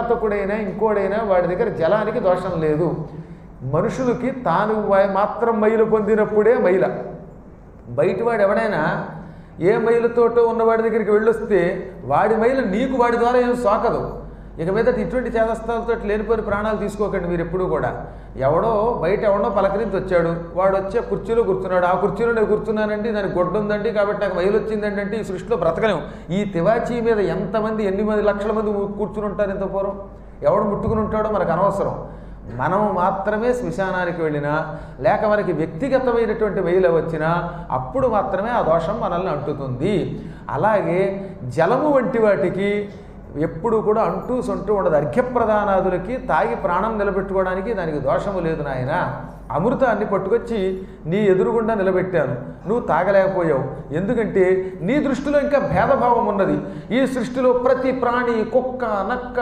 కిరాతకుడైనా ఇంకోడైనా వాడి దగ్గర జలానికి దోషం లేదు. మనుషులకి తాను మాత్రం మైలు పొందినప్పుడే మైల. బయటవాడు ఎవడైనా ఏ మైలుతోటో ఉన్నవాడి దగ్గరికి వెళ్ళొస్తే వాడి మైలు నీకు వాడి ద్వారా ఏం సోకదు. ఇక మీద ఇటువంటి చేదస్తాలతో లేనిపోయిన ప్రాణాలు తీసుకోకండి మీరు ఎప్పుడూ కూడా. ఎవడో బయట ఎవడో పలకరించి వచ్చాడు. వాడు వచ్చే కుర్చీలో కూర్చున్నాడు. ఆ కుర్చీలో నేను కూర్చున్నానండి దానికి గొడ్డు ఉందండి కాబట్టి నాకు వయలు వచ్చిందండి అంటే ఈ సృష్టిలో బ్రతకలేము. ఈ తివాచీ మీద ఎంతమంది ఎన్ని మంది లక్షల మంది కూర్చుని ఉంటారు ఇంత పూర్వం? ఎవడు ముట్టుకుని ఉంటాడో మనకు అనవసరం. మనం మాత్రమే శ్మశానానికి వెళ్ళినా లేక మనకి వ్యక్తిగతమైనటువంటి వెయిల వచ్చినా అప్పుడు మాత్రమే ఆ దోషం మనల్ని అంటుతుంది. అలాగే జలము వంటి వాటికి ఎప్పుడు కూడా అంటూ సొంటూ ఉండదు. అర్ఘ్యప్రదానాదులకి తాగి ప్రాణం నిలబెట్టుకోవడానికి దానికి దోషము లేదు నాయన. అమృతాన్ని పట్టుకొచ్చి నీ ఎదురుగుండా నిలబెట్టాను. నువ్వు తాగలేకపోయావు. ఎందుకంటే నీ దృష్టిలో ఇంకా భేదభావం ఉన్నది. ఈ సృష్టిలో ప్రతి ప్రాణి కుక్క నక్క